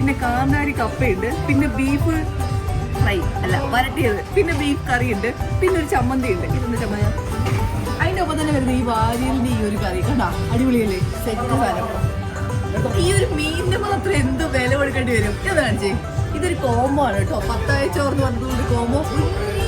പിന്നെ കാന്താരി കപ്പയുണ്ട് പിന്നെ ബീഫ് ഫ്രൈ അല്ല വരട്ടിയത്. പിന്നെ ബീഫ് കറി ഉണ്ട് പിന്നെ ഒരു ചമ്മന്തി ഉണ്ട് ഇതെന്താ ചമ്മന്തി? അതിന്റെ ഒപ്പം തന്നെ വരുന്ന ഈ വാരിയലിന്റെ ഈ ഒരു കറി. കണ്ടാ? അടിപൊളിയല്ലേ? സെറ്റ് സാധനം. ഈ ഒരു മീനിന് മാത്രം എന്ത് വില കൊടുക്കേണ്ടി വരും? എന്താ കാണിച്ചേ. ഇതൊരു കോമ്പോ ആണ് കേട്ടോ. പത്തായ ചോർന്ന് കോംബോ വലിയൊരു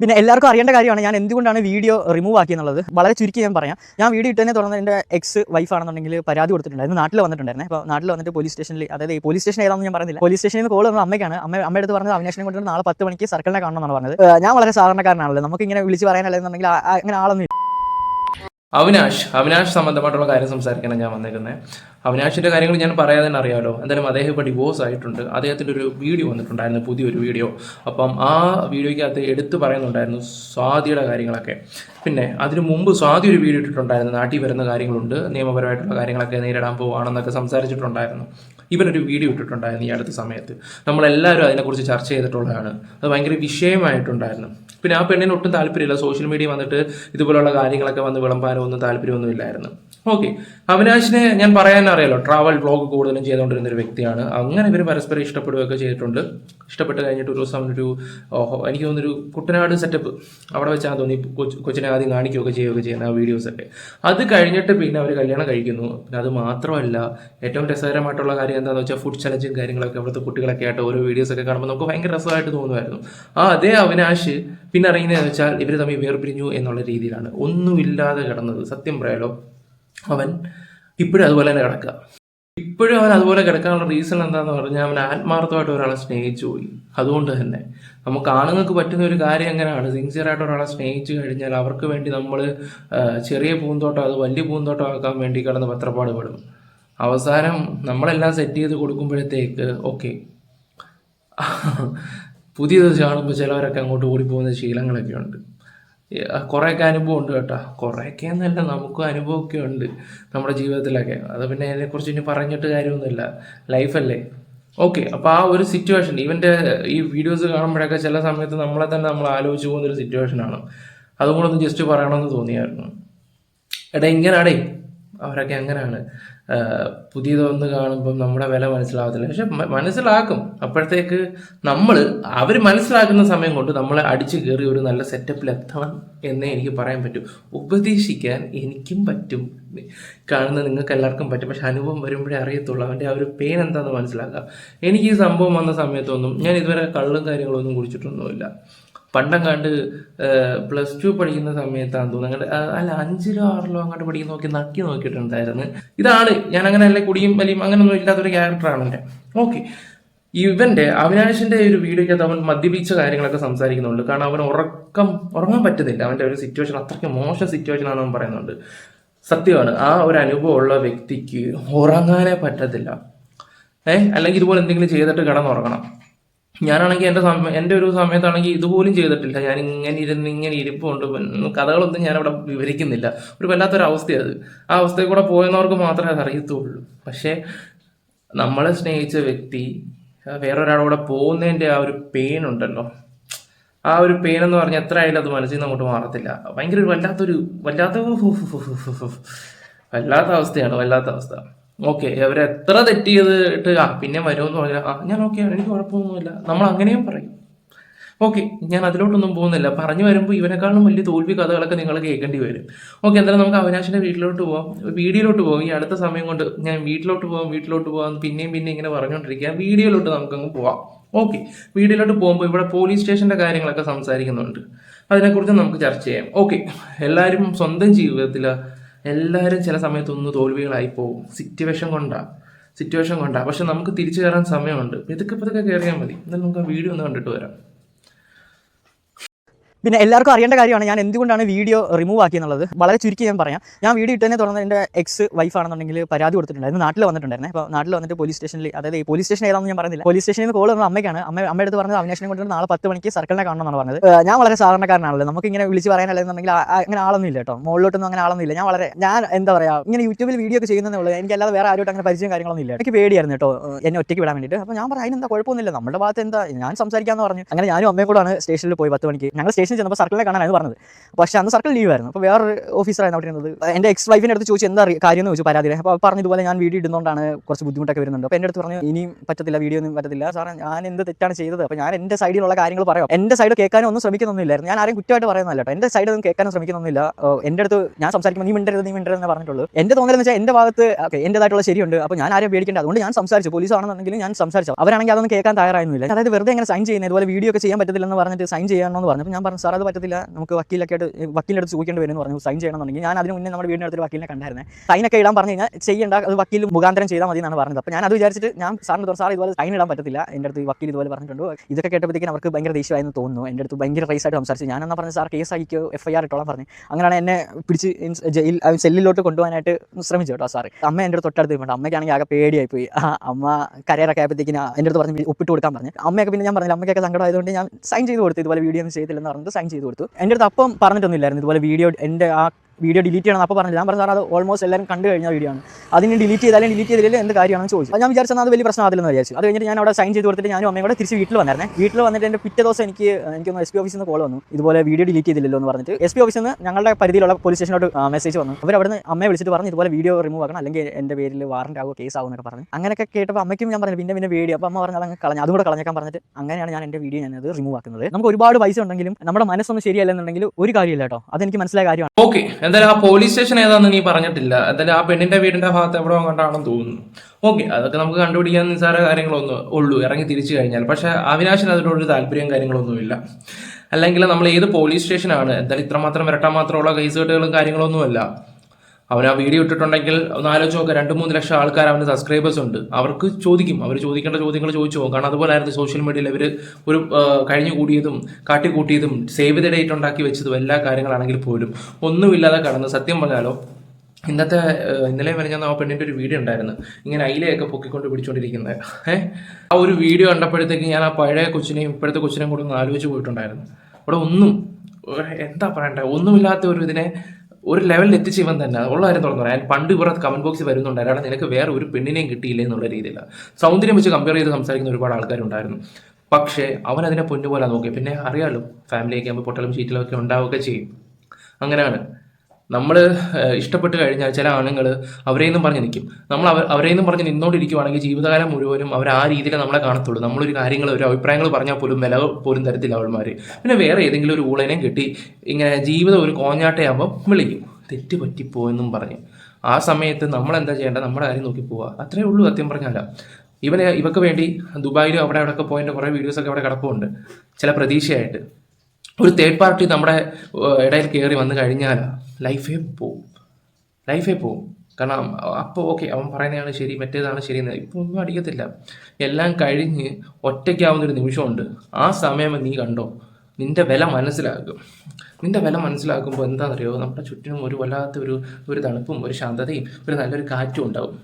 പിന്നെ എല്ലാവർക്കും അറിയേണ്ട കാര്യമാണ് ഞാൻ എന്തുകൊണ്ടാണ് വീഡിയോ റിമൂവ് ആക്കിയെന്നുള്ളത്. വളരെ ചുരുക്കി ഞാൻ പറയാം. ഞാൻ വീഡിയോ ഇട്ടതിനെ തുടർന്ന് എന്റെ എക്സ് വൈഫ് ആണെന്നുണ്ടെങ്കിൽ പരാതി കൊടുത്തിട്ടുണ്ടായിരുന്നു. നാട്ടിൽ വന്നിട്ടുണ്ടായിരുന്നു. അപ്പോൾ നാട്ടിൽ വന്നിട്ട് പോലീസ് സ്റ്റേഷനിൽ അതായത് ഈ പോലീസ് സ്റ്റേഷൻ ഏതാണെന്ന് ഞാൻ പറഞ്ഞില്ല പോലീസ് സ്റ്റേഷനിൽ നിന്ന് കോൾ വന്നത് അമ്മയ്ക്കാണ്. അമ്മ അമ്മയുടെ അടുത്ത് പറഞ്ഞത് അവിനാശിനെ കൊണ്ട് നാളെ പത്ത് മണിക്ക് സർക്കിളിനെ കാണണം എന്നാണ് പറഞ്ഞത്. ഞാൻ വളരെ സാധാരണക്കാരനാണല്ലോ. നമുക്ക് ഇങ്ങനെ വിളിച്ച് പറയാനല്ലെന്നുണ്ടെങ്കിൽ അങ്ങനെ ആളൊന്നും അവിനാഷ് അവിനാഷ് സംബന്ധമായിട്ടുള്ള കാര്യം സംസാരിക്കാനാണ് ഞാൻ വന്നേക്കുന്നത് അവിനാഷിന്റെ കാര്യങ്ങൾ ഞാൻ പറയാതെ തന്നെ അറിയാമല്ലോ എന്തായാലും അദ്ദേഹം ഇപ്പോൾ ഡിവോഴ്സ് ആയിട്ടുണ്ട്. അദ്ദേഹത്തിന്റെ ഒരു വീഡിയോ വന്നിട്ടുണ്ടായിരുന്നു പുതിയൊരു വീഡിയോ. അപ്പം ആ വീഡിയോയ്ക്കകത്ത് എടുത്തു പറയുന്നുണ്ടായിരുന്നു സ്വാതിയുടെ കാര്യങ്ങളൊക്കെ. പിന്നെ അതിനു മുമ്പ് സ്വാതി ഒരു വീഡിയോ ഇട്ടിട്ടുണ്ടായിരുന്നു നാട്ടിൽ വരുന്ന കാര്യങ്ങളുണ്ട് നിയമപരമായിട്ടുള്ള കാര്യങ്ങളൊക്കെ നേരിടാൻ പോവാണെന്നൊക്കെ സംസാരിച്ചിട്ടുണ്ടായിരുന്നു. ഇവരൊരു വീഡിയോ ഇട്ടിട്ടുണ്ടായിരുന്നു ഈ അടുത്ത സമയത്ത്. നമ്മളെല്ലാവരും അതിനെക്കുറിച്ച് ചർച്ച ചെയ്തിട്ടുള്ളതാണ്. അത് ഭയങ്കര വിഷയമായിട്ടുണ്ടായിരുന്നു. പിന്നെ ആ പെണ്ണിന് ഒട്ടും താല്പര്യമില്ല. സോഷ്യൽ മീഡിയ വന്നിട്ട് ഇതുപോലുള്ള കാര്യങ്ങളൊക്കെ വന്ന് വിളമ്പാനോ ഒന്നും താല്പര്യമൊന്നും ഇല്ലായിരുന്നു. ഓക്കെ. അവിനാശിനെ ഞാൻ പറയാൻ അറിയാലോ ട്രാവൽ വ്ളോഗ് കൂടുതലും ചെയ്തുകൊണ്ടിരുന്ന ഒരു വ്യക്തിയാണ്. അങ്ങനെ ഇവർ പരസ്പരം ഇഷ്ടപ്പെടുകയൊക്കെ ചെയ്തിട്ടുണ്ട്. ഇഷ്ടപ്പെട്ട് കഴിഞ്ഞിട്ട് ഒരു ദിവസം ഒരു എനിക്ക് തോന്നുന്നൊരു കുട്ടനാട് സെറ്റപ്പ് അവിടെ വെച്ചാൽ തോന്നി കൊച്ച് കൊച്ചിനെ ആദ്യം കാണിക്കുകയൊക്കെ ചെയ്യുകയൊക്കെ ചെയ്യുന്ന ആ വീഡിയോസൊക്കെ അത് കഴിഞ്ഞിട്ട് പിന്നെ അവർ കല്യാണം കഴിക്കുന്നു. പിന്നെ അത് മാത്രമല്ല ഏറ്റവും രസകരമായിട്ടുള്ള കാര്യം എന്താണെന്ന് വെച്ചാൽ ഫുഡ് ചലഞ്ചും കാര്യങ്ങളൊക്കെ അവിടുത്തെ കുട്ടികളൊക്കെ ആയിട്ട് ഓരോ വീഡിയോസൊക്കെ കാണുമ്പോൾ നമുക്ക് ഭയങ്കര രസമായിട്ട് തോന്നുമായിരുന്നു. ആ അതേ അവിനാശ് പിന്നെ അറിയുന്നതെന്ന് വെച്ചാൽ ഇവർ തമ്മിൽ വേർപിരിഞ്ഞു എന്നുള്ള രീതിയിലാണ്. ഒന്നുമില്ലാതെ കിടന്നത്. സത്യം പറയാലോ അവൻ ഇപ്പോഴും അതുപോലെ തന്നെ കിടക്കുക. ഇപ്പോഴും അവൻ അതുപോലെ കിടക്കാനുള്ള റീസൺ എന്താന്ന് പറഞ്ഞാൽ അവൻ ആത്മാർത്ഥമായിട്ട് ഒരാളെ സ്നേഹിച്ചു പോയി. അതുകൊണ്ട് തന്നെ നമുക്ക് ആണുങ്ങൾക്ക് പറ്റുന്ന ഒരു കാര്യം എങ്ങനെയാണ്? സിൻസിയറായിട്ട് ഒരാളെ സ്നേഹിച്ചു കഴിഞ്ഞാൽ അവർക്ക് വേണ്ടി നമ്മൾ ചെറിയ പൂന്തോട്ടം അത് വലിയ പൂന്തോട്ടം ആക്കാൻ വേണ്ടി കിടന്ന് പത്രപ്പാടുപെടും. അവസാനം നമ്മളെല്ലാം സെറ്റ് ചെയ്ത് കൊടുക്കുമ്പോഴത്തേക്ക് ഓക്കെ പുതിയത് കാണുമ്പോൾ ചിലവരൊക്കെ അങ്ങോട്ട് ഓടിപ്പോകുന്ന ശീലങ്ങളൊക്കെ ഉണ്ട് കുറേയൊക്കെ അനുഭവം ഉണ്ട് കേട്ടോ. കുറേയൊക്കെ എന്നല്ല നമുക്കും അനുഭവമൊക്കെ ഉണ്ട് നമ്മുടെ ജീവിതത്തിലൊക്കെ. അത് പിന്നെ അതിനെക്കുറിച്ച് ഇനി പറഞ്ഞിട്ട് കാര്യമൊന്നുമില്ല. ലൈഫല്ലേ ഓക്കെ അപ്പോൾ ആ ഒരു സിറ്റുവേഷൻ ഇവന്റെ ഈ വീഡിയോസ് കാണുമ്പോഴൊക്കെ ചില സമയത്ത് നമ്മളെ തന്നെ നമ്മൾ ആലോചിച്ച് പോകുന്നൊരു സിറ്റുവേഷനാണ് അതും കൂടെ ഒന്ന് ജസ്റ്റ് പറയണമെന്ന് തോന്നിയായിരുന്നു. എടാ ഇങ്ങനാടേ. അവരൊക്കെ അങ്ങനെയാണ് പുതിയതൊന്ന് കാണുമ്പം നമ്മുടെ വില മനസ്സിലാവത്തില്ല. പക്ഷെ മനസ്സിലാക്കും. അപ്പോഴത്തേക്ക് നമ്മൾ അവർ മനസ്സിലാക്കുന്ന സമയം കൊണ്ട് നമ്മളെ അടിച്ചു കയറി ഒരു നല്ല സെറ്റപ്പിൽ എത്തണം എന്നേ എനിക്ക് പറയാൻ പറ്റൂ. ഉപദേശിക്കാൻ എനിക്കും പറ്റും. കാണുന്ന നിങ്ങൾക്ക് എല്ലാവർക്കും പറ്റും. പക്ഷെ അനുഭവം വരുമ്പോഴേ അറിയത്തുള്ളൂ. അവന്റെ ആ ഒരു പെയിൻ എന്താണെന്ന് മനസ്സിലാക്കാം. എനിക്ക് ഈ സംഭവം വന്ന സമയത്തൊന്നും ഞാൻ ഇതുവരെ കള്ളും കാര്യങ്ങളൊന്നും കുടിച്ചിട്ടൊന്നുമില്ല. പണ്ടങ്ങാണ്ട് പ്ലസ് ടു പഠിക്കുന്ന സമയത്താന്ന് തോന്നുന്നു. അല്ല അഞ്ചിലോ ആറിലോ അങ്ങോട്ട് പഠിക്കുന്ന നോക്കി നക്കി നോക്കിയിട്ടുണ്ടായിരുന്നു. ഇതാണ് ഞാൻ അങ്ങനെ അല്ലെ കുടിയും വലിയും അങ്ങനെയൊന്നും ഇല്ലാത്തൊരു ക്യാരക്ടറാണ് എന്റെ ഓക്കെ ഇവന്റെ അവിനാശിന്റെ ഒരു വീഡിയോയ്ക്കകത്ത് അവൻ മദ്യപിച്ച കാര്യങ്ങളൊക്കെ സംസാരിക്കുന്നുണ്ട്. കാരണം അവൻ ഉറക്കം ഉറങ്ങാൻ പറ്റുന്നില്ല. അവന്റെ ഒരു സിറ്റുവേഷൻ അത്രയ്ക്ക് മോശം സിറ്റുവേഷൻ ആണെന്ന് പറയുന്നുണ്ട്. സത്യമാണ് ആ ഒരു അനുഭവമുള്ള വ്യക്തിക്ക് ഉറങ്ങാനേ പറ്റത്തില്ല. ഏഹ് അല്ലെങ്കിൽ ഇതുപോലെ എന്തെങ്കിലും ചെയ്തിട്ട് കിടന്നുറങ്ങണം. ഞാനാണെങ്കിൽ എന്റെ സമയം എന്റെ ഒരു സമയത്താണെങ്കിൽ ഇതുപോലും ചെയ്തിട്ടില്ല. ഞാൻ ഇങ്ങനെ ഇരുന്ന് ഇങ്ങനെ ഇരിപ്പുണ്ട്. കഥകളൊന്നും ഞാനവിടെ വിവരിക്കുന്നില്ല. ഒരു വല്ലാത്തൊരു അവസ്ഥയത് ആ അവസ്ഥയിൽ കൂടെ പോയെന്നവർക്ക് മാത്രമേ അത് അറിയത്തുള്ളൂ. പക്ഷേ നമ്മളെ സ്നേഹിച്ച വ്യക്തി വേറൊരാളൂടെ പോകുന്നതിന്റെ ആ ഒരു പെയിൻ ഉണ്ടല്ലോ. ആ ഒരു പെയിൻ എന്ന് പറഞ്ഞാൽ എത്ര ആയാലും അത് മനസ്സിൽ നിന്ന് അങ്ങോട്ട് മാറത്തില്ല. ഭയങ്കര ഒരു വല്ലാത്തൊരു വല്ലാത്ത വല്ലാത്ത അവസ്ഥയാണ് വല്ലാത്ത അവസ്ഥ. ഓക്കെ അവരെത്ര തെറ്റ് ചെയ്തിട്ട് ആ പിന്നെ വരുമെന്ന് പറഞ്ഞാൽ ആ ഞാൻ ഓക്കെ എനിക്ക് കുഴപ്പമൊന്നുമില്ല. നമ്മൾ അങ്ങനെയും പറയും. ഓക്കെ ഞാൻ അതിലോട്ടൊന്നും പോകുന്നില്ല. പറഞ്ഞു വരുമ്പോൾ ഇവനെക്കാളും വലിയ തോൽവി കഥകളൊക്കെ നിങ്ങൾ കേൾക്കേണ്ടി വരും. ഓക്കെ എന്തായാലും നമുക്ക് അവിനാശിന്റെ വീട്ടിലോട്ട് പോവാം. വീഡിയോയിലോട്ട് പോകാം ഈ അടുത്ത സമയം കൊണ്ട് ഞാൻ വീട്ടിലോട്ട് പോകാം വീട്ടിലോട്ട് പോകാം പിന്നെയും പിന്നെ ഇങ്ങനെ പറഞ്ഞുകൊണ്ടിരിക്കുക. വീഡിയോയിലോട്ട് നമുക്കങ്ങ് പോവാം. ഓക്കെ വീഡിയോയിലോട്ട് പോകുമ്പോൾ ഇവിടെ പോലീസ് സ്റ്റേഷന്റെ കാര്യങ്ങളൊക്കെ സംസാരിക്കുന്നുണ്ട്. അതിനെക്കുറിച്ച് നമുക്ക് ചർച്ച ചെയ്യാം. ഓക്കെ എല്ലാവരും സ്വന്തം ജീവിതത്തിൽ എല്ലാവരും ചില സമയത്തൊന്ന് തോൽവികളായി പോകും. സിറ്റുവേഷൻ കൊണ്ടാണ് സിറ്റുവേഷൻ കൊണ്ടാണ് പക്ഷെ നമുക്ക് തിരിച്ചു കയറാൻ സമയമുണ്ട്. ഇതൊക്കെ ഇതൊക്കെ കയറിയാൽ മതി. എന്നാലും നമുക്ക് ആ വീഡിയോ ഒന്ന് കണ്ടിട്ട് വരാം. പിന്നെ എല്ലാവർക്കും അറിയേണ്ട കാര്യമാണ് ഞാൻ എന്തുകൊണ്ടാണ് വീഡിയോ റിമൂവ് ആക്കിയെന്നുള്ളത്. വളരെ ചുരുക്കി ഞാൻ പറയാം. ഞാൻ വീഡിയോ ഇട്ടതിനെ തുടർന്ന് എന്റെ എക്സ് വൈഫാണെന്നുണ്ടെങ്കിൽ പരാതി കൊടുത്തിട്ടുണ്ടായിരുന്നു നാട്ടിൽ വന്നിട്ടുണ്ടായിരുന്നു. അപ്പോൾ നാട്ടിൽ വന്നിട്ട് പോലീസ് സ്റ്റേഷനിൽ അതായത് പോലീസ് സ്റ്റേഷൻ ഏതാണെന്ന് ഞാൻ പറഞ്ഞില്ല. പോലീസ് സ്റ്റേഷനിൽ നിന്ന് കോൾ വന്നത് അമ്മയ്ക്കാണ്. അമ്മ അമ്മയുടെ അടുത്ത് പറഞ്ഞത് അവിനാശിനെ കൊണ്ടുവന്ന് നാളെ പത്ത് മണിക്ക് സർക്കിളിനെ കാണണമെന്നാണ് പറഞ്ഞത്. ഞാൻ വളരെ സാധാരണക്കാരനാണല്ലോ. നമുക്ക് ഇങ്ങനെ വിളിച്ച് പറയാനല്ലെന്നുണ്ടെങ്കിൽ അങ്ങനെ ആളൊന്നും ഇല്ല കേട്ടോ. മുകളിലോട്ടൊന്നും അങ്ങനെ ആളൊന്നും ഇല്ല ഞാൻ വളരെ ഞാൻ എന്താ പറയുക ഇങ്ങനെ യൂട്യൂബിൽ വീഡിയോ ഒക്കെ ചെയ്യുന്നതേ ഉള്ളൂ. എനിക്ക് അല്ലാതെ വേറെ ആരോട്ട് അങ്ങനെ പരിചയം കാര്യങ്ങളൊന്നും ഇല്ല എനിക്ക് പേടിയായിരുന്നു കേട്ടോ. എന്നെ ഒറ്റയ്ക്ക് വിടാൻ വേണ്ടിയിട്ട്. അപ്പോൾ ഞാൻ പറയാം അതിനെന്താ കുഴപ്പമൊന്നുമില്ല. നമ്മുടെ ഭാഗത്ത് എന്താ? ഞാൻ സംസാരിക്കാമെന്ന് പറഞ്ഞു. അങ്ങനെ ഞാനും അമ്മയും കൂടാണ് സ്റ്റേഷനിൽ പോയി പത്ത് മണിക്ക്. ഞങ്ങൾ സ്റ്റേഷനിൽ സ്റ്റേഷനിൽ ചെന്നപ്പോൾ സർക്കിളിനെ കാണാനായിരുന്നു പറഞ്ഞത്. പക്ഷേ അന്ന് സർക്കിൾ ലീവ് ആയിരുന്നു. അപ്പോൾ വേറൊരു ഓഫീസറായിരുന്നു അവിടെ ഇരുന്നത്. എന്റെ എക്സ് വൈഫിന്റെ അടുത്ത് ചോദിച്ചു എന്താ കാര്യം എന്ന് ചോദിച്ചു പരാതി അപ്പോൾ പറഞ്ഞു ഇതുപോലെ ഞാൻ വീഡിയോ ഇടുന്നതുകൊണ്ടാണ് കുറച്ച് ബുദ്ധിമുട്ടൊക്കെ വരുന്നുണ്ട്. അപ്പോൾ എന്റെ അടുത്ത് പറഞ്ഞു ഇനിയും പറ്റത്തില്ല വീഡിയോ ഒന്നും പറ്റത്തില്ല. സാറേ ഞാൻ എന്ത് തെറ്റാണ് ചെയ്തത്? അപ്പോൾ ഞാൻ എന്റെ സൈഡിലുള്ള കാര്യങ്ങൾ പറയാം. എന്റെ സൈഡ് കേൾക്കാനും ഒന്നും ശ്രമിക്കുന്നൊന്നുമില്ലായിരുന്നു. ഞാൻ ആരെയും കുറ്റമായിട്ട് പറയുന്നതല്ല കേട്ടോ. എന്റെ സൈഡ് ഒന്നും കേൾക്കാനും ശ്രമിക്കുന്നൊന്നുമില്ല. എന്റെ അടുത്ത് ഞാൻ സംസാരിക്കുമ്പോൾ നീ മിണ്ടരുത് നീ മിണ്ടരുത് എന്ന് പറഞ്ഞിട്ടുള്ളൂ. എന്റെ തോന്നലെന്ന് വെച്ചാൽ എന്റെ ഭാഗത്ത് ഓക്കെ എന്റെതായിട്ടുള്ള ശരിയുണ്ട്. അപ്പോൾ ഞാൻ ആരെയും പേടിക്കേണ്ട. അതുകൊണ്ട് ഞാൻ സംസാരിച്ചു. പോലീസ് ആണെന്നുണ്ടെങ്കിൽ ഞാൻ സംസാരിച്ചു. അവരാണെങ്കിൽ അതൊന്നും കേൾക്കാൻ തയ്യാറായിരുന്നില്ല. അതായത് വെറുതെ എങ്ങനെ സൈൻ ചെയ്യുന്നത് ഇതുപോലെ വീഡിയോ ഒക്കെ ചെയ്യാൻ പറ്റത്തില്ലെന്ന് പറഞ്ഞിട്ട് സൈൻ ചെയ്യണമെന്ന് പറഞ്ഞപ്പോൾ ഞാൻ പറഞ്ഞു സാർ അത് പറ്റത്തില്ല. നമുക്ക് വക്കീലൊക്കെ ആയിട്ട് വക്കീലിന്റെ അടുത്ത് ചോദിക്കേണ്ടി വരും എന്ന് പറഞ്ഞു. സൈൻ ചെയ്യണമെന്നുണ്ടെങ്കിൽ ഞാൻ അതിന് മുന്നേ നമ്മുടെ വീടിനടുത്ത് വക്കീലിനെ കണ്ടായിരുന്നു. സൈനൊക്കെ ഇടാൻ പറഞ്ഞു കഴിഞ്ഞാൽ ചെയ്യേണ്ട അത് വക്കീൽ മുഖാന്തരം ചെയ്താൽ മതി എന്നാണ് പറഞ്ഞത്. അപ്പോൾ ഞാൻ അത് വിചാരിച്ചിട്ട് ഞാൻ സാറിന് പറഞ്ഞു സാർ ഇതുപോലെ സൈൻ ഇടാൻ പറ്റത്തില്ല. എന്റെ അടുത്ത് വക്കീൽ ഇതുപോലെ പറഞ്ഞിട്ടുണ്ട്. ഇതൊക്കെ കേട്ടപ്പോഴത്തേക്കും അവർക്ക് ഭയങ്കര ദേഷ്യമായെന്ന് തോന്നുന്നു. എന്റെ അടുത്ത് ഭയങ്കര റൈസ് ആയിട്ട് സംസാരിച്ചു. ഞാൻ എന്നാ പറഞ്ഞു സാർ കേസ് ആയിക്കോ എഫ് ഐ ആർ ഇട്ടോളം പറഞ്ഞു. അങ്ങനെയാണ് എന്നെ പിടിച്ച് ജയിൽ സെല്ലിലോട്ട് കൊണ്ടുപോകാനായിട്ട് ശ്രമിച്ചു കേട്ടോ സാർ അമ്മ എന്റെ തൊട്ടടുത്ത് വേണ്ട അമ്മയ്ക്കാണെങ്കിൽ ആകെ പേടിയായി പോയി അമ്മ കരയറൊക്കെ ആയപ്പോഴത്തേക്കും എന്റെ അടുത്ത് പറഞ്ഞ് ഒപ്പിട്ട് കൊടുക്കാൻ പറഞ്ഞു. അമ്മയൊക്കെ പിന്നെ ഞാൻ പറഞ്ഞില്ല. അമ്മയ്ക്കൊക്കെ സങ്കടമായതുകൊണ്ട് ഞാൻ സൈൻ ചെയ്ത് കൊടുത്തു. ഇതുപോലെ വീഡിയോ ഒന്നും ചെയ്തില്ലെന്ന് പറഞ്ഞിട്ട് സൈൻ ചെയ്ത് കൊടുത്തു. എന്റെ അടുത്ത് അപ്പം പറഞ്ഞിട്ടൊന്നുമില്ലായിരുന്നു. ഇതുപോലെ വീഡിയോ എന്റെ ആ വീഡിയോ ഡിലീറ്റ് ചെയ്യണം അപ്പോൾ പറഞ്ഞില്ല. ഞാൻ പറഞ്ഞു സാർ അത് ഓൾമോസ്റ്റ് എല്ലാവരും കണ്ടു കഴിഞ്ഞ വീഡിയോ ആണ്. അതിന് ഡിലീറ്റ് ചെയ്താലും ഡിലീറ്റ് ചെയ്തില്ലെങ്കിൽ എന്ത് കാര്യമാണെന്ന് ചോദിച്ചു. ഞാൻ വിചാരിച്ചാൽ അത് വലിയ പ്രശ്നം പ്രശ്നമാകില്ലെന്ന് വിചാരിച്ചു. അത് കഴിഞ്ഞിട്ട് ഞാൻ അവിടെ സൈൻ ചെയ്ത് കൊടുത്തിട്ട് ഞാനും അമ്മയും കൂടെ തിരിച്ച് വീട്ടിൽ വന്നായിരുന്നേ. വീട്ടിൽ വന്നിട്ട് എന്റെ പിറ്റേ ദിവസം എനിക്ക് എനിക്കൊന്ന് എസ് പി ഓഫീസിൽ നിന്ന് കോൾ വന്നു. ഇതുപോലെ വീഡിയോ ഡിലീറ്റ് ചെയ്തില്ലല്ലോ എന്ന് പറഞ്ഞിട്ട് എസ് പി ഓഫീസിൽ നിന്ന് ഞങ്ങളുടെ പരിധിയിലുള്ള പോലീസ് സ്റ്റേഷനോട് മെസ്സേജ് വന്നു. അവർ അവിടെ നിന്ന് അമ്മയെ വിളിച്ചിട്ട് പറഞ്ഞു ഇതുപോലെ വീഡിയോ റിമൂവ് ആക്കണം. അല്ലെങ്കിൽ എന്റെ പേരിൽ വാറന്റ് ആകുമോ കേസ് ആകും എന്നൊക്കെ പറഞ്ഞു. അങ്ങനെയൊക്കെ കേട്ടപ്പോൾ അമ്മയ്ക്കും ഞാൻ പറഞ്ഞു പിന്നെ പിന്നെ വീഡിയോ അപ്പോൾ അമ്മ പറഞ്ഞു അങ്ങ് കളഞ്ഞു അതും കൂടെ കളഞ്ഞേക്കാൻ പറഞ്ഞിട്ട് അങ്ങനെയാണ് ഞാൻ എന്റെ വീഡിയോ ഞാനത് റിമൂവ് ആക്കുന്നത്. നമുക്ക് ഒരുപാട് പൈസ ഉണ്ടെങ്കിലും നമ്മുടെ മനസ്സൊന്നും ശരിയല്ലെന്നുണ്ടെങ്കിൽ ഒരു കാര്യമില്ല കേട്ടോ. അതെനിക്ക് മനസ്സിലായ കാര്യമാണ്. ഓക്കെ എന്തായാലും ആ പോലീസ് സ്റ്റേഷൻ ഏതാണെന്ന് നീ പറഞ്ഞിട്ടില്ല. എന്തായാലും ആ പെണ്ണിന്റെ വീടിന്റെ ഭാഗത്ത് എവിടെ കണ്ടാണെന്ന് തോന്നുന്നു. ഓക്കെ അതൊക്കെ നമുക്ക് കണ്ടുപിടിക്കാൻ നിസ്സാര കാര്യങ്ങളൊന്നും ഉള്ളൂ. ഇറങ്ങി തിരിച്ചു കഴിഞ്ഞാൽ. പക്ഷെ അവിനാശിന് അതിനോടൊരു താല്പര്യം കാര്യങ്ങളൊന്നുമില്ല. അല്ലെങ്കിൽ നമ്മൾ ഏത് പോലീസ് സ്റ്റേഷനാണ് എന്തായാലും ഇത്രമാത്രം വരട്ടാൻ മാത്രമുള്ള കേസ് കെട്ടുകളും കാര്യങ്ങളൊന്നുമല്ല. അവൻ ആ വീഡിയോ ഇട്ടിട്ടുണ്ടെങ്കിൽ ഒന്ന് ആലോചിച്ച് നോക്കുക രണ്ട് മൂന്ന് ലക്ഷം ആൾക്കാർ അവന് സബ്സ്ക്രൈബേഴ്സ് ഉണ്ട്. അവർക്ക് ചോദിക്കും അവർ ചോദിക്കേണ്ട ചോദ്യങ്ങൾ ചോദിച്ചു പോകും. കാരണം അതുപോലെ ആയിരുന്നു സോഷ്യൽ മീഡിയയിൽ അവർ ഒരു കഴിഞ്ഞു കൂടിയതും കാട്ടിക്കൂട്ടിയതും സേവ് ദ ഡേറ്റ് ഉണ്ടാക്കി വെച്ചതും എല്ലാ കാര്യങ്ങളാണെങ്കിൽ പോലും ഒന്നുമില്ലാതെ കടന്ന് സത്യം പറഞ്ഞാലോ ഇന്നത്തെ ഇന്നലെ വരെ ഞാൻ ആ പെണ്ണിന്റെ ഒരു വീഡിയോ ഉണ്ടായിരുന്നു. ഇങ്ങനെ അയിലയൊക്കെ പൊക്കിക്കൊണ്ട് പിടിച്ചോണ്ടിരിക്കുന്നത് ഏഹ് ആ ഒരു വീഡിയോ കണ്ടപ്പോഴത്തേക്ക് ഞാൻ ആ പഴയ കൊച്ചിനെയും ഇപ്പോഴത്തെ കൊച്ചിനെയും കൂടെ ഒന്ന് ആലോചിച്ച് പോയിട്ടുണ്ടായിരുന്നു. അവിടെ ഒന്നും എന്താ പറയണ്ടേ? ഒന്നുമില്ലാത്ത ഒരു ഇതിനെ ഒരു ലെവലിൽ എത്തിച്ച് ഇവൻ തന്നെ. ഉള്ള കാര്യം തുറന്നു പറയാം. പണ്ട് ഇവർ കമന്റ് ബോക്സിൽ വരുന്നുണ്ട്. അയാളെ നിനക്ക് വേറെ ഒരു പെണ്ണിനെയും കിട്ടിയില്ല എന്നുള്ള രീതിയില്ല സൗന്ദര്യം വെച്ച് കമ്പയർ ചെയ്ത് സംസാരിക്കുന്ന ഒരുപാട് ആൾക്കാരുണ്ടായിരുന്നു പക്ഷേ അവൻ അതിനെ പൊന്നുപോലെ നോക്കി. പിന്നെ അറിയാലോ ഫാമിലിയൊക്കെ ആകുമ്പോൾ പൊട്ടലും ചീറ്റലും ഒക്കെ ഉണ്ടാവുകയൊക്കെ ചെയ്യും. അങ്ങനെയാണ്. നമ്മൾ ഇഷ്ടപ്പെട്ട് കഴിഞ്ഞാൽ ചില ആണുങ്ങൾ അവരെയൊന്നും പറഞ്ഞ് നിൽക്കും നമ്മൾ അവർ അവരെയൊന്നും പറഞ്ഞ് നിന്നോണ്ടിരിക്കുവാണെങ്കിൽ ജീവിതകാലം മുഴുവനും അവർ ആ രീതിയിൽ നമ്മളെ കാണത്തുള്ളൂ. നമ്മളൊരു കാര്യങ്ങൾ ഒരു അഭിപ്രായങ്ങൾ പറഞ്ഞാൽ പോലും വില പോലും തരത്തില്ല അവൾമാർ പിന്നെ വേറെ ഏതെങ്കിലും ഒരു ഊളേനെയും കിട്ടി ഇങ്ങനെ ജീവിതം ഒരു കോഞ്ഞാട്ടയാകുമ്പോൾ വിളിക്കും. തെറ്റ് പറ്റിപ്പോയെന്നും പറഞ്ഞ്. ആ സമയത്ത് നമ്മൾ എന്താ ചെയ്യേണ്ടത്? നമ്മുടെ കാര്യം നോക്കി പോവുക അത്രേ ഉള്ളൂ സത്യം പറഞ്ഞാല. ഇവന് ഇവക്ക് വേണ്ടി ദുബായിലും അവിടെ അവിടെയൊക്കെ പോയതിന്റെ കുറേ വീഡിയോസൊക്കെ അവിടെ കിടപ്പുണ്ട്. ചില പ്രതീക്ഷയായിട്ട്. ഒരു തേർഡ് പാർട്ടി നമ്മുടെ ഇടയിൽ കയറി വന്നു കഴിഞ്ഞാൽ ലൈഫേ പോവും. ലൈഫേ പോവും. കാരണം അപ്പോൾ ഓക്കെ അവൻ പറയുന്നതാണ് ശരി മറ്റേതാണ് ശരി എന്ന് ഇപ്പോൾ ഒന്നും അടിക്കത്തില്ല. എല്ലാം കഴിഞ്ഞ് ഒറ്റയ്ക്കാവുന്നൊരു നിമിഷമുണ്ട്. ആ സമയം നീ കണ്ടോ? നിന്റെ വില മനസ്സിലാക്കും നിന്റെ വില മനസ്സിലാക്കുമ്പോൾ എന്താണെന്നറിയോ? നമ്മുടെ ചുറ്റിനും ഒരു വല്ലാത്ത ഒരു ഒരു തണുപ്പും ഒരു ശാന്തതയും ഒരു നല്ലൊരു കാറ്റും ഉണ്ടാവും.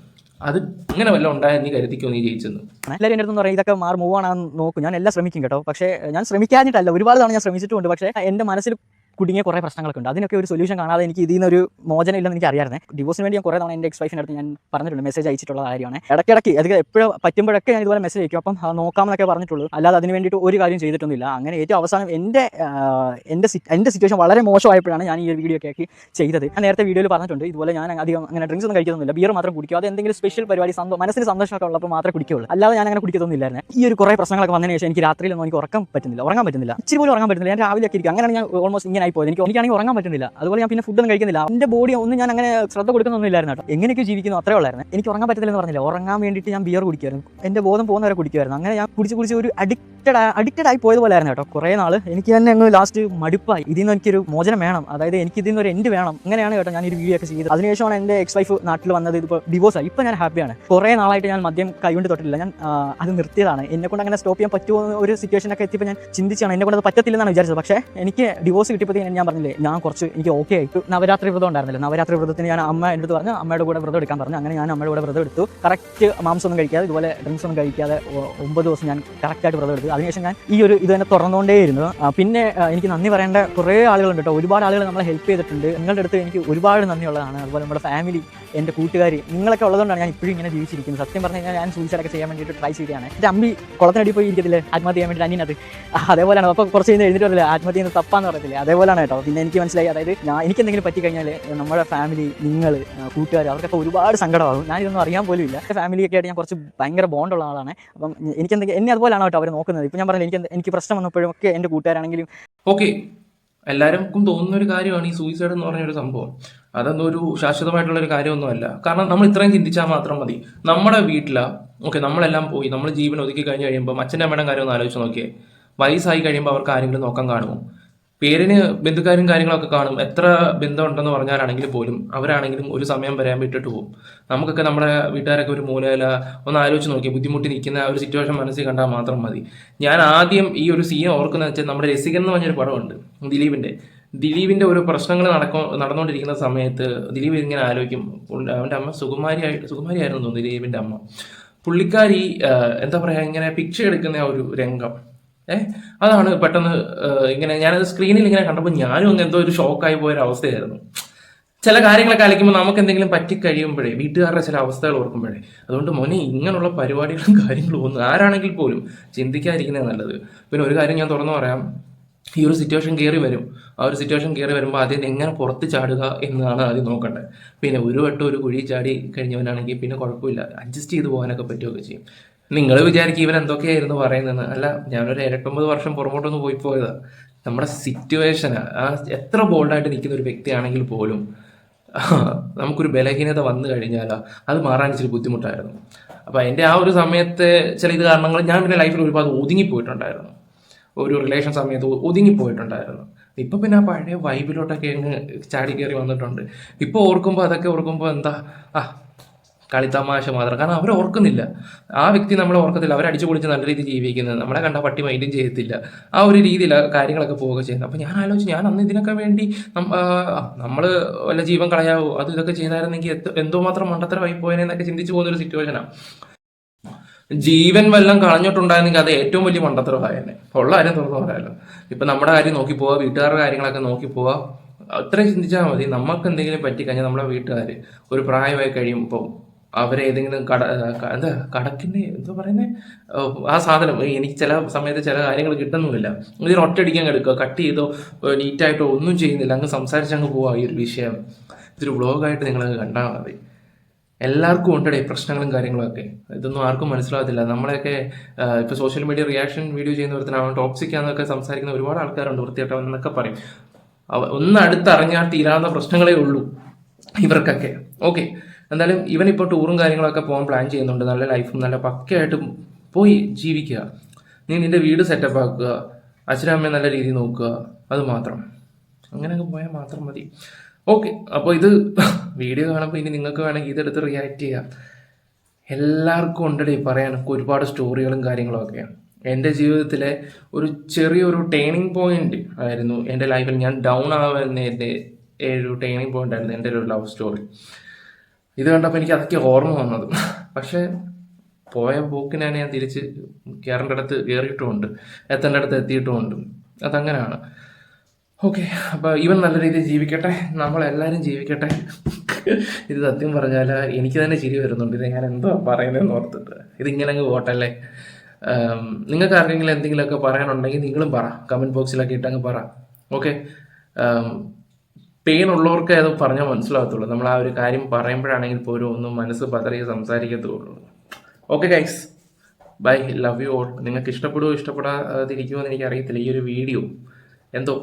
അത് അങ്ങനെ വല്ല ഉണ്ടായെന്ന് നീ കരുതിക്കോ നീ ജയിച്ചെന്ന്? എല്ലാവരും എന്റെ അടുത്ത് ഇതൊക്കെ മാറി മൂവ് ആണെന്ന് നോക്കും. ഞാൻ എല്ലാം ശ്രമിക്കും കേട്ടോ. പക്ഷേ ഞാൻ ശ്രമിക്കാഞ്ഞിട്ടല്ല. ഒരുപാട് തവണ ഞാൻ ശ്രമിച്ചിട്ടുണ്ട് പക്ഷേ എന്റെ മനസ്സിൽ കുടുങ്ങിയ കുറേ പ്രശ്നങ്ങളൊക്കെ ഉണ്ട്. അതിനൊക്കെ ഒരു സൊല്യൂഷൻ കാണാതെ എനിക്ക് ഇതിൽ നിന്നൊരു മോചനം ഇല്ലെന്ന് എനിക്ക് അറിയാമായിരുന്നേ. ഡിവോഴ്സിന് വേണ്ടി ഞാൻ കുറേ തവണ എന്റെ എക്സ് വൈഫിന്റെ അടുത്ത് ഞാൻ പറഞ്ഞിട്ടുണ്ട്. മെസ്സേജ് അയച്ചിട്ടുള്ള കാര്യമാണ്. ഇടയ്ക്കിടയ്ക്ക് അത് എപ്പോഴും പറ്റുമ്പോഴൊക്കെ ഞാൻ ഇതുപോലെ മെസ്സേജ് അയക്കും. അപ്പം നോക്കാമെന്നൊക്കെ പറഞ്ഞിട്ടുള്ളൂ. അല്ലാതെ അതിന് വേണ്ടിയിട്ട് ഒരു കാര്യം ചെയ്തിട്ടൊന്നുമില്ല. അങ്ങനെ ഏറ്റവും അവസാനം എന്റെ എന്റെ എന്റെ സിറ്റുവേഷൻ വളരെ മോശമായപ്പോഴാണ് ഞാൻ ഈ ഒരു വീഡിയോ ഒക്കെ ആക്കി ചെയ്തത്. ഞാൻ നേരത്തെ വീഡിയോയിൽ പറഞ്ഞിട്ടുണ്ട്. ഇതുപോലെ ഞാൻ അധികം അങ്ങനെ ഡ്രിങ്ക്സ് ഒന്നും കഴിക്കുന്നില്ല ബിയർ മാത്രം കുടിക്കും. അത് എന്തെങ്കിലും സ്പെഷ്യൽ പരിപാടി സന്തോ മനസ്സിന് സന്തോഷമൊക്കെ ഉള്ളപ്പോൾ മാത്രമേ കുടിക്കുകയുള്ളൂ. അല്ലാതെ ഞാൻ അങ്ങനെ കുടിക്കത്തൊന്നുമില്ലായിരുന്നു. ഈ ഒരു കുറേ പ്രശ്നങ്ങളൊക്കെ വന്നതിന് ശേഷം എനിക്ക് രാത്രിയിലൊന്നും എനിക്ക് ഉറക്കം പറ്റുന്നില്ല. ഉറങ്ങാൻ പറ്റുന്നില്ല. ഇച്ചിരി പോലും ഉറങ്ങാൻ പറ്റുന്നില്ല. ഞാൻ രാവിലെ ഒക്കെ ഇരിക്കും. അങ്ങനെയാണ് ഞാൻ ഓൾമോസ്റ്റ് ഇങ്ങനെ ആയി പോയത് എനിക്ക് എനിക്കാണെങ്കിൽ ഉറങ്ങാൻ പറ്റുന്നില്ല. അതുപോലെ ഞാൻ പിന്നെ ഫുഡൊന്നും കഴിക്കുന്നില്ല. എന്റെ ബോഡി ഒന്നും ഞാൻ അങ്ങനെ ശ്രദ്ധ കൊടുക്കുന്നൊന്നും ഇല്ലായിരുന്നു കേട്ടോ. എങ്ങനെയൊക്കെ ജീവിക്കുന്നു അത്രേ ഉള്ളായിരുന്നു. എനിക്ക് ഉറങ്ങാൻ പറ്റത്തില്ലെന്ന് പറഞ്ഞില്ല. ഉറങ്ങാൻ വേണ്ടിയിട്ട് ഞാൻ ബിയർ കുടിക്കുമായിരുന്നു എന്റെ ബോധം പോകുന്നവരെ കുടിക്കുമായിരുന്നു അങ്ങനെ ഞാൻ കുടിച്ച് കുടിച്ച് ഒരു അഡിക്റ്റഡ് അഡിക്റ്റഡ് ആയി പോയതുപോലെ ആയിരുന്നു കേട്ടോ. കുറേ നാൾ എനിക്ക് തന്നെ അങ്ങ് ലാസ്റ്റ് മടുപ്പായി. ഇതിൽ നിന്ന് എനിക്കൊരു മോചനം വേണം. അതായത് എനിക്ക് ഇതിൽ നിന്ന് ഒരു എൻഡ് വേണം. അങ്ങനെയാണ് കേട്ടോ ഞാൻ ഒരു വീഡിയോ ഒക്കെ ചെയ്തത്. അതിനുശേഷമാണ് എന്റെ എക്സ് വൈഫ് നാട്ടിൽ വന്നത്. ഇതിപ്പോൾ ഡിവോഴ്സ് ആയി. ഇപ്പോൾ ഞാൻ ഹാപ്പിയാണ് കുറേ നാളായിട്ട് ഞാൻ മദ്യം കൈകൊണ്ട് തൊട്ടില്ല ഞാൻ അത് നിർത്തിയതാണ്. എന്നെ കൊണ്ട് അങ്ങനെ സ്റ്റോപ്പ് ചെയ്യാൻ പറ്റുമോ ഒരു സിറ്റുവേഷനൊക്കെ എത്തിയപ്പോൾ ഞാൻ ചിന്തിച്ചാണ്. എന്നെ കൊണ്ട് അത് പറ്റത്തില്ലെന്നാണ് വിചാരിച്ചത്. പക്ഷേ എനിക്ക് ഡിവോഴ്സ് കിട്ടിയപ്പോൾ കഴിഞ്ഞപ്പോഴത്തേക്കും ഞാൻ പറഞ്ഞില്ലേ ഞാൻ കുറച്ച് എനിക്ക് ഓക്കെ ആയിട്ട് നവരാത്രി വ്രതം ഉണ്ടായിരുന്നില്ല നവരാത്രി വ്രതത്തിന് ഞാൻ അമ്മ എന്റെ അടുത്ത് പറഞ്ഞു അമ്മയുടെ കൂടെ വ്രതം എടുക്കാൻ പറഞ്ഞു. അങ്ങനെ ഞാൻ അമ്മയുടെ കൂടെ വ്രതം എടുത്തു. കറക്റ്റ് മാംസമൊന്നും കഴിക്കാതെ ഇതുപോലെ ഡ്രിങ്ക്സ് ഒന്നും കഴിക്കാതെ ഒമ്പത് ദിവസം ഞാൻ കറക്റ്റായിട്ട് വ്രതം എടുത്തു. അതിനുശേഷം ഞാൻ ഈ ഒരു ഇത് തന്നെ തുറന്നുകൊണ്ടേയിരുന്നു പിന്നെ എനിക്ക് നന്ദി പറയേണ്ട കുറേ ആളുകളുണ്ട് കേട്ടോ ഒരുപാട് ആളുകൾ നമ്മളെ ഹെൽപ്പ് ചെയ്തിട്ടുണ്ട്. നിങ്ങളുടെ അടുത്ത് എനിക്ക് ഒരുപാട് നന്ദിയുള്ളതാണ്. അതുപോലെ നമ്മുടെ ഫാമിലി എന്റെ കൂട്ടുകാർ നിങ്ങളൊക്കെ ഉള്ളതുകൊണ്ടാണ് ഞാൻ ഇപ്പോഴും ഇങ്ങനെ ജീവിച്ചിരിക്കുന്നത്. സത്യം പറഞ്ഞു കഴിഞ്ഞാൽ ഞാൻ സൂയിസൈഡൊക്കെ ചെയ്യാൻ വേണ്ടിയിട്ട് ട്രൈ ചെയ്തതാണ്. എന്റെ അമ്പി കുളത്തിനടി പോയി ഇരിക്കത്തില്ലേ? ആത്മഹത്യ ചെയ്യാൻ വേണ്ടിയിട്ട് അനിയനത്. അതേപോലെയാണ്. അപ്പോൾ കുറച്ച് കഴിഞ്ഞ് എഴുതിട്ട് വരില്ല ആത്മഹത്യ ചെയ്യുന്നത് തപ്പാന്ന് പറയത്തില്ലേ? അതേപോലെയാണ് കേട്ടോ. പിന്നെ എനിക്ക് മനസ്സിലായി അതായത് ഞാൻ എനിക്ക് എന്തെങ്കിലും പറ്റിക്കഴിഞ്ഞാൽ നമ്മുടെ ഫാമിലി നിങ്ങൾ കൂട്ടുകാർ അവർക്കൊക്കെ ഒരുപാട് സങ്കടമാകും. ഞാനിതൊന്നും അറിയാൻ പോലും ഇല്ല. ഫാമിലിയൊക്കെ ആയിട്ട് ഞാൻ കുറച്ച് ഭയങ്കര ബോണ്ടുള്ള ആളാണ്. അപ്പം എനിക്ക് എന്തെങ്കിലും എന്നെ അതുപോലെയാണ് കേട്ടോ അവർ നോക്കുന്നത്? ഇപ്പം ഞാൻ പറഞ്ഞില്ല എനിക്ക് എനിക്ക് പ്രശ്നം വന്നപ്പോഴും ഒക്കെ എന്റെ കൂട്ടുകാരാണെങ്കിലും ഓക്കെ. എല്ലാവർക്കും തോന്നുന്ന ഒരു കാര്യമാണ് ഈ സൂയിസൈഡ് എന്ന് പറഞ്ഞ ഒരു സംഭവം. അതൊന്നും ഒരു ശാശ്വതമായിട്ടുള്ള ഒരു കാര്യമൊന്നുമല്ല. കാരണം നമ്മൾ ഇത്രയും ചിന്തിച്ചാൽ മാത്രം മതി. നമ്മുടെ വീട്ടിലാ ഓക്കെ നമ്മളെല്ലാം പോയി നമ്മൾ ജീവൻ ഒതുക്കി കഴിഞ്ഞ് കഴിയുമ്പോൾ അച്ഛന്റെ അമ്മയുടെ കാര്യം ഒന്ന് ആലോചിച്ച് നോക്കിയേ. വയസ്സായി കഴിയുമ്പോൾ അവർക്ക് ആരെങ്കിലും നോക്കാൻ കാണുമോ? പേരിന് ബന്ധുക്കാരും കാര്യങ്ങളൊക്കെ കാണും. എത്ര ബന്ധമുണ്ടെന്ന് പറഞ്ഞാലാണെങ്കിൽ പോലും അവരാണെങ്കിലും ഒരു സമയം വരാൻ വിട്ടിട്ട് പോകും. നമുക്കൊക്കെ നമ്മുടെ വീട്ടുകാരൊക്കെ ഒരു മൂലയില ഒന്ന് ആലോചിച്ച് നോക്കി ബുദ്ധിമുട്ടി നിൽക്കുന്ന ഒരു സിറ്റുവേഷൻ മനസ്സിൽ കണ്ടാൽ മാത്രം മതി. ഞാൻ ആദ്യം ഈ ഒരു സീൻ ഓർക്കുന്നത് വെച്ചാൽ നമ്മുടെ രസികൻ എന്ന് പറഞ്ഞൊരു പടമുണ്ട് ദിലീപിന്റെ. ദിലീപിന്റെ ഒരു പ്രശ്നങ്ങൾ നടക്കോ നടന്നുകൊണ്ടിരിക്കുന്ന സമയത്ത് ദിലീപ് ഇങ്ങനെ ആലോചിക്കും. അവന്റെ അമ്മ സുകുമാരിയായിട്ട് സുകുമാരിയായിരുന്നു ദിലീപിന്റെ അമ്മ. പുള്ളിക്കാരി എന്താ പറയുക ഇങ്ങനെ പിക്ചർ എടുക്കുന്ന ഒരു രംഗം. ഏഹ് അതാണ് പെട്ടെന്ന് ഇങ്ങനെ ഞാനത് സ്ക്രീനിൽ ഇങ്ങനെ കണ്ടപ്പോൾ ഞാനും അങ്ങ് എന്തോ ഒരു ഷോക്കായി പോയൊരു അവസ്ഥയായിരുന്നു. ചില കാര്യങ്ങളൊക്കെ അലക്കുമ്പോൾ നമുക്ക് എന്തെങ്കിലും പറ്റിക്കഴിയുമ്പോഴേ വീട്ടുകാരുടെ ചില അവസ്ഥകൾ ഓർക്കുമ്പോഴേ അതുകൊണ്ട് മോനെ ഇങ്ങനെയുള്ള പരിപാടികളും കാര്യങ്ങളും ഒന്നും ആരാണെങ്കിൽ പോലും ചിന്തിക്കാതിരിക്കുന്നത് നല്ലത്. പിന്നെ ഒരു കാര്യം ഞാൻ തുറന്നു പറയാം. ഈ ഒരു സിറ്റുവേഷൻ കയറി വരും. ആ ഒരു സിറ്റുവേഷൻ കയറി വരുമ്പോൾ ആദ്യം എങ്ങനെ പുറത്ത് ചാടുക എന്നതാണ് ആദ്യം നോക്കേണ്ടത് പിന്നെ ഒരു വട്ടം ഒരു കുഴി ചാടി കഴിഞ്ഞവനാണെങ്കിൽ പിന്നെ കുഴപ്പമില്ല. അഡ്ജസ്റ്റ് ചെയ്ത് പോകാനൊക്കെ പറ്റുകയൊക്കെ ചെയ്യും. നിങ്ങൾ വിചാരിക്കും ഇവൻ എന്തൊക്കെയായിരുന്നു പറയുന്നത് അല്ല ഞാനൊരു എട്ടൊമ്പത് വർഷം പുറമോട്ടൊന്ന് പോയി പോയതാ. നമ്മുടെ സിറ്റുവേഷൻ ആ എത്ര ബോൾഡായിട്ട് നിൽക്കുന്ന ഒരു വ്യക്തിയാണെങ്കിൽ പോലും നമുക്കൊരു ബലഹീനത വന്നു കഴിഞ്ഞാൽ അത് മാറാൻ ഇച്ചിരി ബുദ്ധിമുട്ടായിരുന്നു. അപ്പോൾ എന്റെ ആ ഒരു സമയത്തെ ചില ഇത് കാരണങ്ങൾ ഞാൻ പിന്നെ ലൈഫിൽ ഒരുപാട് ഒതുങ്ങിപ്പോയിട്ടുണ്ടായിരുന്നു. ഒരു റിലേഷൻ സമയത്ത് ഒതുങ്ങി ഒതുങ്ങിപ്പോയിട്ടുണ്ടായിരുന്നു. ഇപ്പം പിന്നെ ആ പഴയ വൈബിലോട്ടൊക്കെ അങ്ങ് ചാടി കയറി വന്നിട്ടുണ്ട്. ഇപ്പോൾ ഓർക്കുമ്പോൾ അതൊക്കെ ഓർക്കുമ്പോൾ എന്താ ആ കളിത്തമാശ മാത്രം. കാരണം അവർ ഓർക്കുന്നില്ല. ആ വ്യക്തി നമ്മളെ ഓർക്കത്തില്ല. അവർ അടിച്ചു പൊളിച്ച് നല്ല രീതിയിൽ ജീവിക്കുന്നത്. നമ്മളെ കണ്ട പട്ടി മൈൻഡും ചെയ്യത്തില്ല. ആ ഒരു രീതിയിലാണ് കാര്യങ്ങളൊക്കെ പോവുക ചെയ്യുന്നത്. അപ്പം ഞാൻ ആലോചിച്ച് ഞാൻ അന്ന് ഇതിനൊക്കെ വേണ്ടി നമ്മൾ വല്ല ജീവൻ കളയാവോ? അത് ഇതൊക്കെ ചെയ്തായിരുന്നെങ്കിൽ എന്തോ മാത്രം മണ്ടത്തരമായി പോയെന്നൊക്കെ ചിന്തിച്ചു പോകുന്ന ഒരു സിറ്റുവേഷനാണ് ജീവൻ വല്ലതും കളഞ്ഞിട്ടുണ്ടായിരുന്നെങ്കിൽ അത് ഏറ്റവും വലിയ മണ്ടത്തരമായെന്നെ ഉള്ള കാര്യം തുറന്നു പറയാമല്ലോ ഇപ്പം നമ്മുടെ കാര്യം നോക്കി പോവാ വീട്ടുകാരുടെ കാര്യങ്ങളൊക്കെ നോക്കി പോവാ. അത്രയും ചിന്തിച്ചാൽ മതി. നമുക്ക് എന്തെങ്കിലും പറ്റിക്കഴിഞ്ഞാൽ നമ്മുടെ വീട്ടുകാർ ഒരു പ്രായമായി കഴിയുമ്പോൾ അവരെ ഏതെങ്കിലും കട എന്താ കടക്കിന്റെ എന്താ പറയുന്നത് ആ സാധനം എനിക്ക് ചില സമയത്ത് ചില കാര്യങ്ങൾ കിട്ടുന്നുമില്ല ഇതിന് ഒറ്റയടിക്കാൻ എടുക്കുക കട്ട് ചെയ്തോ നീറ്റായിട്ടോ ഒന്നും ചെയ്യുന്നില്ല അങ്ങ് സംസാരിച്ചങ്ങ് പോവാ ഈ ഒരു വിഷയം. ഇതൊരു വ്ളോഗായിട്ട് നിങ്ങൾ കണ്ടാൽ മതി. എല്ലാവർക്കും ഉണ്ടടേ പ്രശ്നങ്ങളും കാര്യങ്ങളൊക്കെ ഇതൊന്നും ആർക്കും മനസ്സിലാകത്തില്ല. നമ്മളെയൊക്കെ ഇപ്പോൾ സോഷ്യൽ മീഡിയ റിയാക്ഷൻ വീഡിയോ ചെയ്യുന്ന ഒരുത്തനാവൻ ടോക്സിക് ആണെന്നൊക്കെ സംസാരിക്കുന്ന ഒരുപാട് ആൾക്കാരുണ്ട് വൃത്തിയായിട്ടവൻ എന്നൊക്കെ പറയും. ഒന്ന് അടുത്തറിഞ്ഞാൽ തീരാവുന്ന പ്രശ്നങ്ങളേ ഉള്ളൂ ഇവർക്കൊക്കെ. ഓക്കെ എന്തായാലും ഇവൻ ഇപ്പോൾ ടൂറും കാര്യങ്ങളൊക്കെ പോകാൻ പ്ലാൻ ചെയ്യുന്നുണ്ട്. നല്ല ലൈഫും നല്ല പക്കയായിട്ട് പോയി ജീവിക്കുക. നീ നിന്റെ വീട് സെറ്റപ്പ് ആക്കുക. അച്ഛനും അമ്മയും നല്ല രീതിയിൽ നോക്കുക. അത് മാത്രം. അങ്ങനെയൊക്കെ പോയാൽ മാത്രം മതി. ഓക്കെ അപ്പോൾ ഇത് വീഡിയോ കാണുമ്പോൾ ഇനി നിങ്ങൾക്ക് വേണമെങ്കിൽ ഇതെടുത്ത് റിയാക്ട് ചെയ്യാം. എല്ലാവർക്കും ഉണ്ടടി പറയാനൊക്കെ ഒരുപാട് സ്റ്റോറികളും കാര്യങ്ങളും ഒക്കെയാണ് എന്റെ ജീവിതത്തിലെ ഒരു ചെറിയൊരു ടേണിംഗ് പോയിന്റ് ആയിരുന്നു. എന്റെ ലൈഫിൽ ഞാൻ ഡൗൺ ആവുന്ന എന്റെ ഒരു ടേണിംഗ് പോയിന്റ് ആയിരുന്നു എന്റെ ഒരു ലവ് സ്റ്റോറി ഇത് കണ്ടപ്പോൾ എനിക്ക് അതൊക്കെ ഓർമ്മ വന്നത്. പക്ഷേ പോയ പോക്കിനാണ് ഞാൻ തിരിച്ച് കയറേണ്ട അടുത്ത് കയറിയിട്ടുമുണ്ട് എത്തേണ്ട അടുത്ത് എത്തിയിട്ടുമുണ്ട്. അതങ്ങനെയാണ് ഓക്കെ അപ്പോൾ ഇവൻ നല്ല രീതിയിൽ ജീവിക്കട്ടെ. നമ്മളെല്ലാവരും ജീവിക്കട്ടെ. ഇത് സത്യം പറഞ്ഞാൽ എനിക്ക് തന്നെ ചിരി വരുന്നുണ്ട്. ഇത് ഞാൻ എന്തോ പറയുന്നതെന്ന് ഓർത്തിട്ട്. ഇതിങ്ങനെ അങ്ങ് പോട്ടല്ലേ നിങ്ങൾക്ക് ആർക്കെങ്കിലും എന്തെങ്കിലുമൊക്കെ പറയാനുണ്ടെങ്കിൽ നിങ്ങളും പറ. കമന്റ് ബോക്സിലൊക്കെ ഇട്ടങ്ങ് പറ. ഓക്കെ പെയിൻ ഉള്ളവർക്ക് അത് പറഞ്ഞാൽ മനസ്സിലാകത്തുള്ളൂ. നമ്മൾ ആ ഒരു കാര്യം പറയുമ്പോഴാണെങ്കിൽ പോലും ഒന്നും മനസ്സ് പതറിയ സംസാരിക്കത്തുള്ളൂ. Okay guys bye love you all നിങ്ങൾക്ക് ഇഷ്ടപ്പെടുമോ ഇഷ്ടപ്പെടാതിരിക്കുമോ എന്ന് എനിക്ക് അറിയത്തില്ല ഈ ഒരു വീഡിയോ എന്തോ?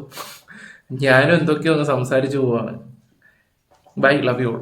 ഞാനും എന്തൊക്കെയോ ഒന്ന് സംസാരിച്ചു പോവാണ്. By love you all